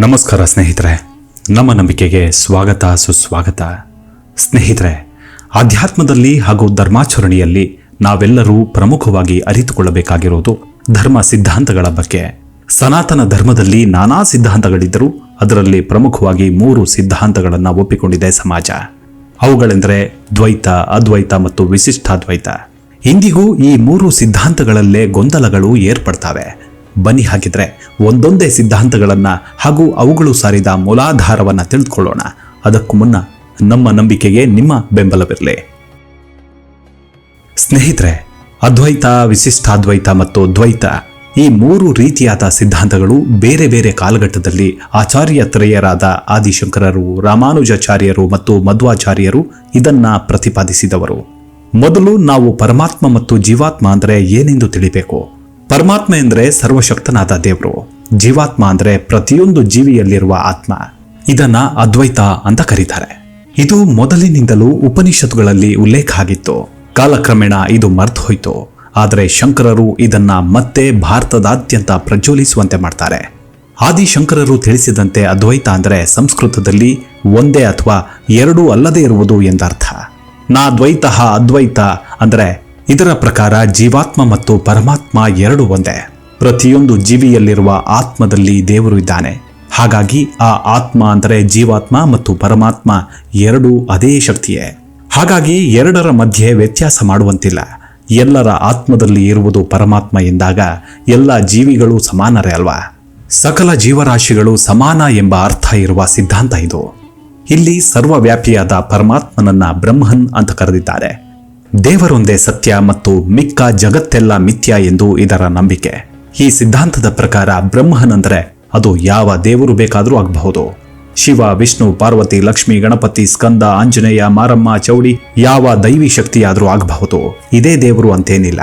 ನಮಸ್ಕಾರ ಸ್ನೇಹಿತರೆ, ನಮ್ಮ ನಂಬಿಕೆಗೆ ಸ್ವಾಗತ, ಸುಸ್ವಾಗತ. ಸ್ನೇಹಿತರೆ, ಆಧ್ಯಾತ್ಮದಲ್ಲಿ ಹಾಗೂ ಧರ್ಮಾಚರಣೆಯಲ್ಲಿ ನಾವೆಲ್ಲರೂ ಪ್ರಮುಖವಾಗಿ ಅರಿತುಕೊಳ್ಳಬೇಕಾಗಿರುವುದು ಧರ್ಮ ಸಿದ್ಧಾಂತಗಳ ಬಗ್ಗೆ. ಸನಾತನ ಧರ್ಮದಲ್ಲಿ ನಾನಾ ಸಿದ್ಧಾಂತಗಳಿದ್ದರೂ ಅದರಲ್ಲಿ ಪ್ರಮುಖವಾಗಿ ಮೂರು ಸಿದ್ಧಾಂತಗಳನ್ನು ಒಪ್ಪಿಕೊಂಡಿದೆ ಸಮಾಜ. ಅವುಗಳೆಂದರೆ ದ್ವೈತ, ಅದ್ವೈತ ಮತ್ತು ವಿಶಿಷ್ಟಾದ್ವೈತ. ಇಂದಿಗೂ ಈ ಮೂರು ಸಿದ್ಧಾಂತಗಳಲ್ಲೇ ಗೊಂದಲಗಳು ಏರ್ಪಡ್ತವೆ. ಬನ್ನಿ ಹಾಕಿದರೆ ಒಂದೊಂದೇ ಸಿದ್ಧಾಂತಗಳನ್ನ ಹಾಗೂ ಅವುಗಳು ಸಾರಿದ ಮೂಲಾಧಾರವನ್ನ ತಿಳಿದುಕೊಳ್ಳೋಣ. ಅದಕ್ಕೂ ಮುನ್ನ ನಮ್ಮ ನಂಬಿಕೆಗೆ ನಿಮ್ಮ ಬೆಂಬಲವಿರಲಿ. ಸ್ನೇಹಿತರೆ, ಅದ್ವೈತ, ವಿಶಿಷ್ಟಾದ್ವೈತ ಮತ್ತು ದ್ವೈತ ಈ ಮೂರು ರೀತಿಯಾದ ಸಿದ್ಧಾಂತಗಳು ಬೇರೆ ಬೇರೆ ಕಾಲಘಟ್ಟದಲ್ಲಿ ಆಚಾರ್ಯ ಆಚಾರ್ಯತ್ರಯರಾದ ಆದಿಶಂಕರರು, ರಾಮಾನುಜಾಚಾರ್ಯರು ಮತ್ತು ಮಧ್ವಾಚಾರ್ಯರು ಇದನ್ನ ಪ್ರತಿಪಾದಿಸಿದವರು. ಮೊದಲು ನಾವು ಪರಮಾತ್ಮ ಮತ್ತು ಜೀವಾತ್ಮ ಅಂದರೆ ಏನೆಂದು ತಿಳಿಬೇಕು? ಪರಮಾತ್ಮ ಎಂದರೆ ಸರ್ವಶಕ್ತನಾದ ದೇವರು. ಜೀವಾತ್ಮ ಅಂದರೆ ಪ್ರತಿಯೊಂದು ಜೀವಿಯಲ್ಲಿರುವ ಆತ್ಮ. ಇದನ್ನ ಅದ್ವೈತ ಅಂತ ಕರೀತಾರೆ. ಇದು ಮೊದಲಿನಿಂದಲೂ ಉಪನಿಷತ್ತುಗಳಲ್ಲಿ ಉಲ್ಲೇಖ ಆಗಿತ್ತು. ಕಾಲಕ್ರಮೇಣ ಇದು ಮರ್ತು ಹೋಯಿತು. ಆದರೆ ಶಂಕರರು ಇದನ್ನ ಮತ್ತೆ ಭಾರತದಾದ್ಯಂತ ಪ್ರಜ್ವಲಿಸುವಂತೆ ಮಾಡ್ತಾರೆ. ಆದಿಶಂಕರರು ತಿಳಿಸಿದಂತೆ ಅದ್ವೈತ ಅಂದರೆ ಸಂಸ್ಕೃತದಲ್ಲಿ ಒಂದೇ ಅಥವಾ ಎರಡೂ ಅಲ್ಲದೇ ಇರುವುದು ಎಂದರ್ಥ. ನಾ ದ್ವೈತ ಅದ್ವೈತ ಅಂದರೆ ಇದರ ಪ್ರಕಾರ ಜೀವಾತ್ಮ ಮತ್ತು ಪರಮಾತ್ಮ ಎರಡು ಒಂದೇ. ಪ್ರತಿಯೊಂದು ಜೀವಿಯಲ್ಲಿರುವ ಆತ್ಮದಲ್ಲಿ ದೇವರು ಇದ್ದಾನೆ. ಹಾಗಾಗಿ ಆ ಆತ್ಮ ಅಂದರೆ ಜೀವಾತ್ಮ ಮತ್ತು ಪರಮಾತ್ಮ ಎರಡೂ ಅದೇ ಶಕ್ತಿಯೇ. ಹಾಗಾಗಿ ಎರಡರ ಮಧ್ಯೆ ವ್ಯತ್ಯಾಸ ಮಾಡುವಂತಿಲ್ಲ. ಎಲ್ಲರ ಆತ್ಮದಲ್ಲಿ ಇರುವುದು ಪರಮಾತ್ಮ ಎಂದಾಗ ಎಲ್ಲ ಜೀವಿಗಳು ಸಮಾನರೇ ಅಲ್ವಾ? ಸಕಲ ಜೀವರಾಶಿಗಳು ಸಮಾನ ಎಂಬ ಅರ್ಥ ಇರುವ ಸಿದ್ಧಾಂತ ಇದು. ಇಲ್ಲಿ ಸರ್ವವ್ಯಾಪಿಯಾದ ಪರಮಾತ್ಮನನ್ನ ಬ್ರಹ್ಮನ್ ಅಂತ ಕರೆದಿದ್ದಾರೆ. ದೇವರೊಂದೇ ಸತ್ಯ ಮತ್ತು ಮಿಕ್ಕ ಜಗತ್ತೆಲ್ಲ ಮಿಥ್ಯ ಎಂದು ಇದರ ನಂಬಿಕೆ. ಈ ಸಿದ್ಧಾಂತದ ಪ್ರಕಾರ ಬ್ರಹ್ಮನಂದರೆ ಅದು ಯಾವ ದೇವರು ಬೇಕಾದರೂ ಆಗಬಹುದು. ಶಿವ, ವಿಷ್ಣು, ಪಾರ್ವತಿ, ಲಕ್ಷ್ಮಿ, ಗಣಪತಿ, ಸ್ಕಂದ, ಆಂಜನೇಯ, ಮಾರಮ್ಮ ಚೌಡಿ ಯಾವ ದೈವಿ ಶಕ್ತಿಯಾದರೂ ಆಗಬಹುದು. ಇದೇ ದೇವರು ಅಂತೇನಿಲ್ಲ.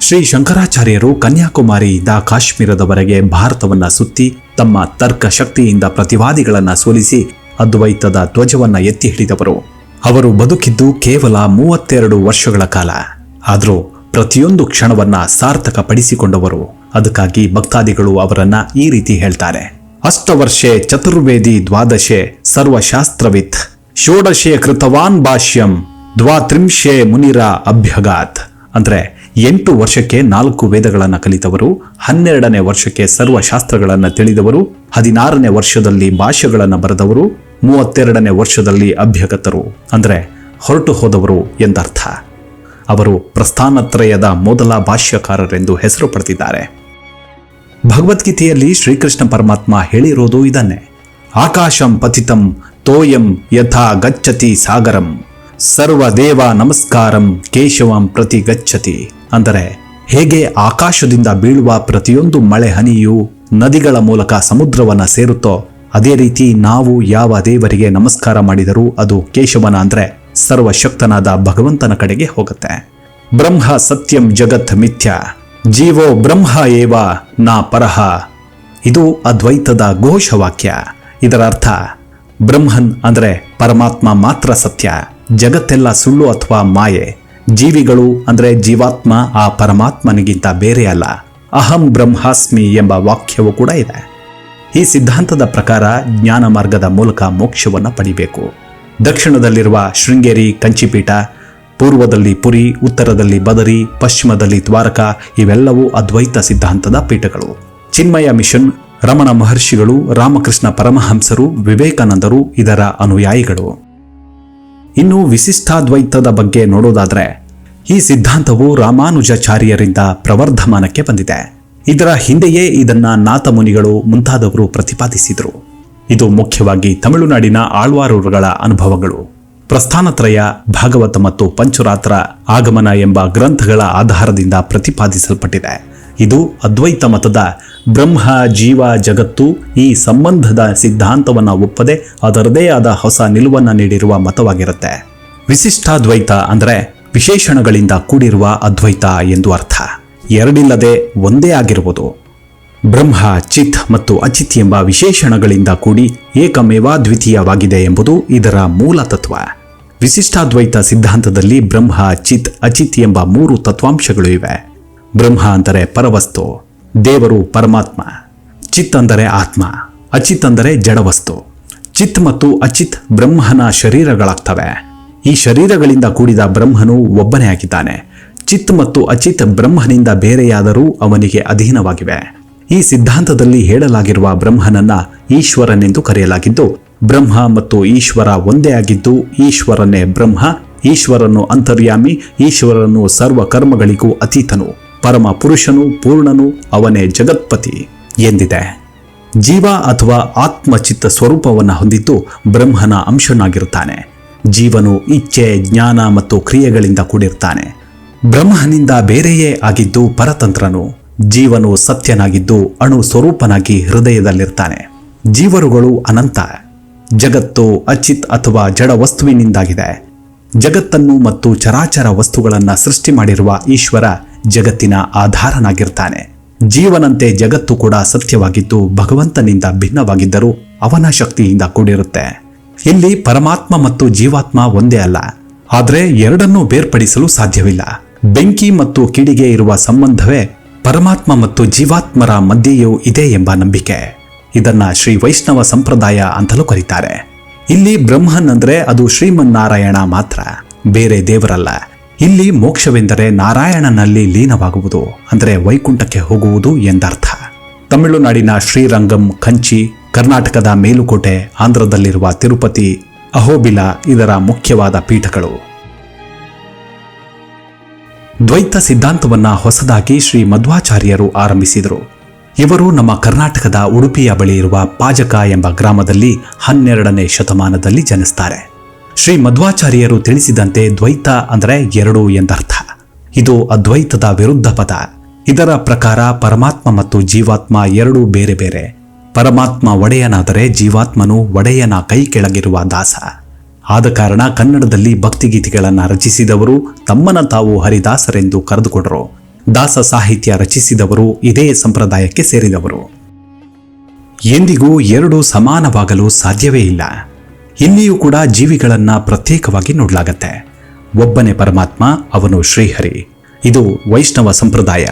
ಶ್ರೀ ಶಂಕರಾಚಾರ್ಯರು ಕನ್ಯಾಕುಮಾರಿಯಿಂದ ಕಾಶ್ಮೀರದವರೆಗೆ ಭಾರತವನ್ನ ಸುತ್ತಿ ತಮ್ಮ ತರ್ಕ ಶಕ್ತಿಯಿಂದ ಪ್ರತಿವಾದಿಗಳನ್ನ ಸೋಲಿಸಿ ಅದ್ವೈತದ ಧ್ವಜವನ್ನ ಎತ್ತಿ ಹಿಡಿದವರು. ಅವರು ಬದುಕಿದ್ದು ಕೇವಲ ಮೂವತ್ತೆರಡು ವರ್ಷಗಳ ಕಾಲ. ಆದರೂ ಪ್ರತಿಯೊಂದು ಕ್ಷಣವನ್ನ ಸಾರ್ಥಕ ಪಡಿಸಿಕೊಂಡವರು ಅದಕ್ಕಾಗಿ ಭಕ್ತಾದಿಗಳು ಅವರನ್ನ ಈ ರೀತಿ ಹೇಳ್ತಾರೆ. ಅಷ್ಟವರ್ಷೆ ಚತುರ್ವೇದಿ ದ್ವಾದಶೆ ಸರ್ವಶಾಸ್ತ್ರವಿತ್. ಷೋಡಶೆ ಕೃತವಾನ್ ಭಾಷ್ಯಂ ದ್ವಾತ್ರಿಂಶೆ ಮುನಿರ ಅಭ್ಯಗಾತ್. ಅಂದ್ರೆ ಎಂಟು ವರ್ಷಕ್ಕೆ ನಾಲ್ಕು ವೇದಗಳನ್ನು ಕಲಿತವರು, ಹನ್ನೆರಡನೇ ವರ್ಷಕ್ಕೆ ಸರ್ವಶಾಸ್ತ್ರಗಳನ್ನು ತಿಳಿದವರು, ಹದಿನಾರನೇ ವರ್ಷದಲ್ಲಿ ಭಾಷೆಗಳನ್ನು ಬರೆದವರು ಮೂವತ್ತೆರಡನೇ ವರ್ಷದಲ್ಲಿ ಅಭ್ಯಗತರು, ಅಂದರೆ ಹೊರಟು ಹೋದವರು ಎಂದರ್ಥ. ಅವರು ಪ್ರಸ್ಥಾನತ್ರಯದ ಮೊದಲ ಭಾಷ್ಯಕಾರರೆಂದು ಹೆಸರು ಪಡೆದಿದ್ದಾರೆ. ಭಗವದ್ಗೀತೆಯಲ್ಲಿ ಶ್ರೀಕೃಷ್ಣ ಪರಮಾತ್ಮ ಹೇಳಿರೋದು ಇದನ್ನೇ. ಆಕಾಶಂ ಪತಿತಂ ತೋಯಂ ಯಥಾ ಗಚ್ಚತಿ ಸಾಗರಂ ಸರ್ವದೇವ ನಮಸ್ಕಾರಂ ಕೇಶವಂ ಪ್ರತಿ ಗಚ್ಚತಿ. ಅಂದರೆ ಹೇಗೆ ಆಕಾಶದಿಂದ ಬೀಳುವ ಪ್ರತಿಯೊಂದು ಮಳೆ ಹನಿಯು ನದಿಗಳ ಮೂಲಕ ಸಮುದ್ರವನ್ನು ಸೇರುತ್ತೋ ಅದೇ ರೀತಿ ನಾವು ಯಾವ ದೇವರಿಗೆ ನಮಸ್ಕಾರ ಮಾಡಿದರೂ ಅದು ಕೇಶವನ ಅಂದ್ರೆ ಸರ್ವಶಕ್ತನಾದ ಭಗವಂತನ ಕಡೆಗೆ ಹೋಗುತ್ತೆ. ಬ್ರಹ್ಮ ಸತ್ಯಂ ಜಗತ್ ಮಿಥ್ಯ, ಜೀವೋ ಬ್ರಹ್ಮ ಏವ ನಾ ಪರಹ. ಇದು ಅದ್ವೈತದ ಘೋಷವಾಕ್ಯ. ಇದರ ಅರ್ಥ ಬ್ರಹ್ಮನ್ ಅಂದ್ರೆ ಪರಮಾತ್ಮ ಮಾತ್ರ ಸತ್ಯ. ಜಗತ್ತೆಲ್ಲ ಸುಳ್ಳು ಅಥವಾ ಮಾಯೆ. ಜೀವಿಗಳು ಅಂದ್ರೆ ಜೀವಾತ್ಮ ಆ ಪರಮಾತ್ಮನಿಗಿಂತ ಬೇರೆ ಅಲ್ಲ. ಅಹಂ ಬ್ರಹ್ಮಾಸ್ಮಿ ಎಂಬ ವಾಕ್ಯವೂ ಕೂಡ ಇದೆ. ಈ ಸಿದ್ಧಾಂತದ ಪ್ರಕಾರ ಜ್ಞಾನ ಮಾರ್ಗದ ಮೂಲಕ ಮೋಕ್ಷವನ್ನು ಪಡಿಬೇಕು. ದಕ್ಷಿಣದಲ್ಲಿರುವ ಶೃಂಗೇರಿ, ಕಂಚಿಪೀಠ, ಪೂರ್ವದಲ್ಲಿ ಪುರಿ, ಉತ್ತರದಲ್ಲಿ ಬದರಿ, ಪಶ್ಚಿಮದಲ್ಲಿ ದ್ವಾರಕ ಇವೆಲ್ಲವೂ ಅದ್ವೈತ ಸಿದ್ಧಾಂತದ ಪೀಠಗಳು. ಚಿನ್ಮಯ ಮಿಷನ್, ರಮಣ ಮಹರ್ಷಿಗಳು, ರಾಮಕೃಷ್ಣ ಪರಮಹಂಸರು, ವಿವೇಕಾನಂದರು ಇದರ ಅನುಯಾಯಿಗಳು. ಇನ್ನು ವಿಶಿಷ್ಟಾದ್ವೈತದ ಬಗ್ಗೆ ನೋಡೋದಾದರೆ ಈ ಸಿದ್ಧಾಂತವು ರಾಮಾನುಜಾಚಾರ್ಯರಿಂದ ಪ್ರವರ್ಧಮಾನಕ್ಕೆ ಬಂದಿದೆ. ಇದರ ಹಿಂದೆಯೇ ಇದನ್ನ ನಾಥಮುನಿಗಳು ಮುಂತಾದವರು ಪ್ರತಿಪಾದಿಸಿದರು. ಇದು ಮುಖ್ಯವಾಗಿ ತಮಿಳುನಾಡಿನ ಆಳ್ವಾರೂರುಗಳ ಅನುಭವಗಳು. ಪ್ರಸ್ಥಾನತ್ರಯ ಭಾಗವತ ಮತ್ತು ಪಂಚರಾತ್ರ ಆಗಮನ ಎಂಬ ಗ್ರಂಥಗಳ ಆಧಾರದಿಂದ ಪ್ರತಿಪಾದಿಸಲ್ಪಟ್ಟಿದೆ. ಇದು ಅದ್ವೈತ ಮತದ ಬ್ರಹ್ಮ, ಜೀವ, ಜಗತ್ತು ಈ ಸಂಬಂಧದ ಸಿದ್ಧಾಂತವನ್ನ ಒಪ್ಪದೆ ಅದರದೇ ಆದ ಹೊಸ ನಿಲುವನ್ನ ನೀಡಿರುವ ಮತವಾಗಿರುತ್ತೆ. ವಿಶಿಷ್ಟಾದ್ವೈತ ಅಂದರೆ ವಿಶೇಷಣಗಳಿಂದ ಕೂಡಿರುವ ಅದ್ವೈತ ಎಂದು ಅರ್ಥ. ಎರಡಿಲ್ಲದೆ ಒಂದೇ ಆಗಿರುವುದು. ಬ್ರಹ್ಮ, ಚಿತ್ ಮತ್ತು ಅಚಿತ್ ಎಂಬ ವಿಶೇಷಣಗಳಿಂದ ಕೂಡಿ ಏಕಮೇವಾದ್ವಿತೀಯವಾಗಿದೆ ಎಂಬುದು ಇದರ ಮೂಲ ತತ್ವ. ವಿಶಿಷ್ಟಾದ್ವೈತ ಸಿದ್ಧಾಂತದಲ್ಲಿ ಬ್ರಹ್ಮ, ಚಿತ್, ಅಚಿತ್ ಎಂಬ ಮೂರು ತತ್ವಾಂಶಗಳು ಇವೆ. ಬ್ರಹ್ಮ ಅಂದರೆ ಪರವಸ್ತು, ದೇವರು ಪರಮಾತ್ಮ, ಚಿತ್ ಅಂದರೆ ಆತ್ಮ, ಅಚಿತ್ ಅಂದರೆ ಜಡವಸ್ತು. ಚಿತ್ ಮತ್ತು ಅಚಿತ್ ಬ್ರಹ್ಮನ ಶರೀರಗಳಾಗ್ತವೆ. ಈ ಶರೀರಗಳಿಂದ ಕೂಡಿದ ಬ್ರಹ್ಮನು ಒಬ್ಬನೇ ಆಗಿದ್ದಾನೆ. ಚಿತ್ ಮತ್ತು ಅಚಿತ್ ಬ್ರಹ್ಮನಿಂದ ಬೇರೆಯಾದರೂ ಅವನಿಗೆ ಅಧೀನವಾಗಿವೆ. ಈ ಸಿದ್ಧಾಂತದಲ್ಲಿ ಹೇಳಲಾಗಿರುವ ಬ್ರಹ್ಮನನ್ನ ಈಶ್ವರನೆಂದು ಕರೆಯಲಾಗಿದ್ದು, ಬ್ರಹ್ಮ ಮತ್ತು ಈಶ್ವರ ಒಂದೇ ಆಗಿದ್ದು, ಈಶ್ವರನೇ ಬ್ರಹ್ಮ, ಈಶ್ವರನು ಅಂತರ್ಯಾಮಿ, ಈಶ್ವರನು ಸರ್ವ ಕರ್ಮಗಳಿಗೂ ಅತೀತನು, ಪರಮ ಪುರುಷನು, ಪೂರ್ಣನು, ಅವನೇ ಜಗತ್ಪತಿ ಎಂದಿದೆ. ಜೀವ ಅಥವಾ ಆತ್ಮಚಿತ್ತ ಸ್ವರೂಪವನ್ನು ಹೊಂದಿದ್ದು ಬ್ರಹ್ಮನ ಅಂಶನಾಗಿರುತ್ತಾನೆ. ಜೀವನು ಇಚ್ಛೆ, ಜ್ಞಾನ ಮತ್ತು ಕ್ರಿಯೆಗಳಿಂದ ಕೂಡಿರ್ತಾನೆ. ಬ್ರಹ್ಮನಿಂದ ಬೇರೆಯೇ ಆಗಿದ್ದು ಪರತಂತ್ರನು. ಜೀವನು ಸತ್ಯನಾಗಿದ್ದು ಅಣು ಸ್ವರೂಪನಾಗಿ ಹೃದಯದಲ್ಲಿರ್ತಾನೆ. ಜೀವರುಗಳು ಅನಂತ. ಜಗತ್ತು ಅಚಿತ್ ಅಥವಾ ಜಡ ವಸ್ತುವಿನಿಂದಾಗಿದೆ. ಜಗತ್ತನ್ನು ಮತ್ತು ಚರಾಚರ ವಸ್ತುಗಳನ್ನು ಸೃಷ್ಟಿ ಮಾಡಿರುವ ಈಶ್ವರ ಜಗತ್ತಿನ ಆಧಾರನಾಗಿರ್ತಾನೆ. ಜೀವನಂತೆ ಜಗತ್ತು ಕೂಡ ಸತ್ಯವಾಗಿದ್ದು ಭಗವಂತನಿಂದ ಭಿನ್ನವಾಗಿದ್ದರೂ ಅವನ ಶಕ್ತಿಯಿಂದ ಕೂಡಿರುತ್ತೆ. ಇಲ್ಲಿ ಪರಮಾತ್ಮ ಮತ್ತು ಜೀವಾತ್ಮ ಒಂದೇ ಅಲ್ಲ. ಆದರೆ ಎರಡನ್ನೂ ಬೇರ್ಪಡಿಸಲು ಸಾಧ್ಯವಿಲ್ಲ. ಬೆಂಕಿ ಮತ್ತು ಕಿಡಿಗೆ ಇರುವ ಸಂಬಂಧವೇ ಪರಮಾತ್ಮ ಮತ್ತು ಜೀವಾತ್ಮರ ಮಧ್ಯೆಯೂ ಇದೆ ಎಂಬ ನಂಬಿಕೆ. ಇದನ್ನ ಶ್ರೀ ವೈಷ್ಣವ ಸಂಪ್ರದಾಯ ಅಂತಲೂ ಕರೀತಾರೆ. ಇಲ್ಲಿ ಬ್ರಹ್ಮನ್ ಅಂದ್ರೆ ಅದು ಶ್ರೀಮನ್ನಾರಾಯಣ ಮಾತ್ರ, ಬೇರೆ ದೇವರಲ್ಲ. ಇಲ್ಲಿ ಮೋಕ್ಷವೆಂದರೆ ನಾರಾಯಣನಲ್ಲಿ ಲೀನವಾಗುವುದು, ಅಂದರೆ ವೈಕುಂಠಕ್ಕೆ ಹೋಗುವುದು ಎಂದರ್ಥ. ತಮಿಳುನಾಡಿನ ಶ್ರೀರಂಗಂ, ಕಂಚಿ, ಕರ್ನಾಟಕದ ಮೇಲುಕೋಟೆ, ಆಂಧ್ರದಲ್ಲಿರುವ ತಿರುಪತಿ, ಅಹೋಬಿಲ ಇದರ ಮುಖ್ಯವಾದ ಪೀಠಗಳು. ದ್ವೈತ ಸಿದ್ಧಾಂತವನ್ನ ಹೊಸದಾಗಿ ಶ್ರೀ ಮಧ್ವಾಚಾರ್ಯರು ಆರಂಭಿಸಿದರು. ಇವರು ನಮ್ಮ ಕರ್ನಾಟಕದ ಉಡುಪಿಯ ಬಳಿ ಇರುವ ಪಾಜಕ ಎಂಬ ಗ್ರಾಮದಲ್ಲಿ ಹನ್ನೆರಡನೇ ಶತಮಾನದಲ್ಲಿ ಜನಿಸ್ತಾರೆ. ಶ್ರೀ ಮಧ್ವಾಚಾರ್ಯರು ತಿಳಿಸಿದಂತೆ ದ್ವೈತ ಅಂದರೆ ಎರಡು ಎಂದರ್ಥ. ಇದು ಅದ್ವೈತದ ವಿರುದ್ಧ ಪದ. ಇದರ ಪ್ರಕಾರ ಪರಮಾತ್ಮ ಮತ್ತು ಜೀವಾತ್ಮ ಎರಡೂ ಬೇರೆ ಬೇರೆ. ಪರಮಾತ್ಮ ಒಡೆಯನಾದರೆ ಜೀವಾತ್ಮನು ಒಡೆಯನ ಕೈ ಕೆಳಗಿರುವ ದಾಸ. ಆದ ಕಾರಣ ಕನ್ನಡದಲ್ಲಿ ಭಕ್ತಿಗೀತೆಗಳನ್ನು ರಚಿಸಿದವರು ತಮ್ಮನ ತಾವು ಹರಿದಾಸರೆಂದು ಕರೆದುಕೊಂಡರು. ದಾಸ ಸಾಹಿತ್ಯ ರಚಿಸಿದವರು ಇದೇ ಸಂಪ್ರದಾಯಕ್ಕೆ ಸೇರಿದವರು. ಎಂದಿಗೂ ಎರಡು ಸಮಾನವಾಗಲು ಸಾಧ್ಯವೇ ಇಲ್ಲ. ಇಲ್ಲಿಯೂ ಕೂಡ ಜೀವಿಗಳನ್ನು ಪ್ರತ್ಯೇಕವಾಗಿ ನೋಡಲಾಗತ್ತೆ. ಒಬ್ಬನೇ ಪರಮಾತ್ಮ, ಅವನು ಶ್ರೀಹರಿ. ಇದು ವೈಷ್ಣವ ಸಂಪ್ರದಾಯ.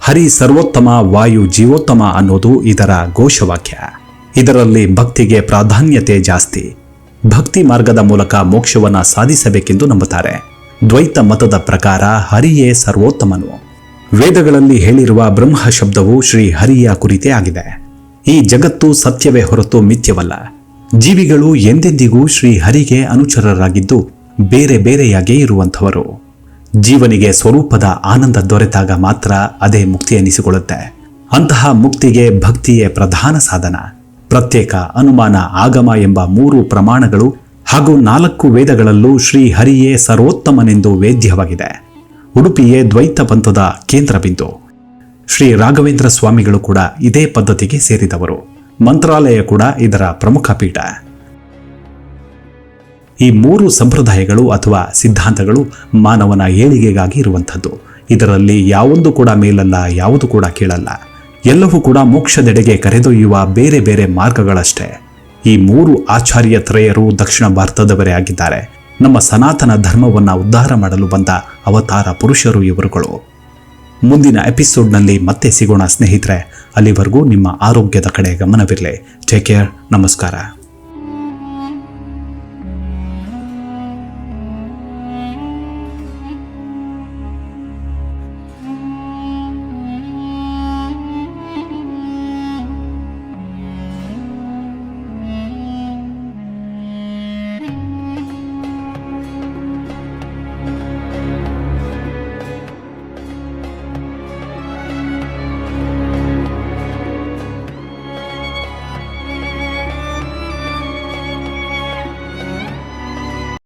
ಹರಿ ಸರ್ವೋತ್ತಮ, ವಾಯು ಜೀವೋತ್ತಮ ಅನ್ನೋದು ಇದರ ಘೋಷವಾಕ್ಯ. ಇದರಲ್ಲಿ ಭಕ್ತಿಗೆ ಪ್ರಾಧಾನ್ಯತೆ ಜಾಸ್ತಿ. ಭಕ್ತಿ ಮಾರ್ಗದ ಮೂಲಕ ಮೋಕ್ಷವನ್ನ ಸಾಧಿಸಬೇಕೆಂದು ನಂಬುತ್ತಾರೆ. ದ್ವೈತ ಮತದ ಪ್ರಕಾರ ಹರಿಯೇ ಸರ್ವೋತ್ತಮನು. ವೇದಗಳಲ್ಲಿ ಹೇಳಿರುವ ಬ್ರಹ್ಮ ಶಬ್ದವು ಶ್ರೀ ಹರಿಯ ಕುರಿತೇ ಆಗಿದೆ. ಈ ಜಗತ್ತು ಸತ್ಯವೇ ಹೊರತು ಮಿಥ್ಯವಲ್ಲ. ಜೀವಿಗಳು ಎಂದೆಂದಿಗೂ ಶ್ರೀ ಹರಿಗೆ ಅನುಚರರಾಗಿದ್ದು ಬೇರೆ ಬೇರೆಯಾಗೇ ಇರುವಂಥವರು. ಜೀವನಿಗೆ ಸ್ವರೂಪದ ಆನಂದ ದೊರೆತಾಗ ಮಾತ್ರ ಅದೇ ಮುಕ್ತಿ ಎನಿಸಿಕೊಳ್ಳುತ್ತೆ ಅಂತಹ ಮುಕ್ತಿಗೆ ಭಕ್ತಿಯೇ ಪ್ರಧಾನ ಸಾಧನ. ಪ್ರತ್ಯೇಕ ಅನುಮಾನ ಆಗಮ ಎಂಬ ಮೂರು ಪ್ರಮಾಣಗಳು ಹಾಗೂ ನಾಲ್ಕು ವೇದಗಳಲ್ಲೂ ಶ್ರೀ ಹರಿಯೇ ಸರ್ವೋತ್ತಮನೆಂದು ವೇದ್ಯವಾಗಿದೆ. ಉಡುಪಿಯೇ ದ್ವೈತ ಪಂಥದ ಕೇಂದ್ರ ಬಿಂದು. ಶ್ರೀ ರಾಘವೇಂದ್ರ ಸ್ವಾಮಿಗಳು ಕೂಡ ಇದೇ ಪದ್ಧತಿಗೆ ಸೇರಿದವರು. ಮಂತ್ರಾಲಯ ಕೂಡ ಇದರ ಪ್ರಮುಖ ಪೀಠ. ಈ ಮೂರು ಸಂಪ್ರದಾಯಗಳು ಅಥವಾ ಸಿದ್ಧಾಂತಗಳು ಮಾನವನ ಏಳಿಗೆಗಾಗಿ ಇರುವಂಥದ್ದು. ಇದರಲ್ಲಿ ಯಾವೊಂದು ಕೂಡ ಮೇಲಲ್ಲ, ಯಾವುದು ಕೂಡ ಕೀಳಲ್ಲ. ಎಲ್ಲವೂ ಕೂಡ ಮೋಕ್ಷದೆಡೆಗೆ ಕರೆದೊಯ್ಯುವ ಬೇರೆ ಬೇರೆ ಮಾರ್ಗಗಳಷ್ಟೇ. ಈ ಮೂರು ಆಚಾರ್ಯ ತ್ರಯರು ದಕ್ಷಿಣ ಭಾರತದವರೇ ಆಗಿದ್ದಾರೆ. ನಮ್ಮ ಸನಾತನ ಧರ್ಮವನ್ನ ಉದ್ಧಾರ ಮಾಡಲು ಬಂದ ಅವತಾರ ಪುರುಷರು ಇವರುಗಳು. ಮುಂದಿನ ಎಪಿಸೋಡ್ನಲ್ಲಿ ಮತ್ತೆ ಸಿಗೋಣ ಸ್ನೇಹಿತರೆ. ಅಲ್ಲಿವರೆಗೂ ನಿಮ್ಮ ಆರೋಗ್ಯದ ಕಡೆ ಗಮನವಿರಲಿ. ಟೇಕ್ ಕೇರ್ ನಮಸ್ಕಾರ.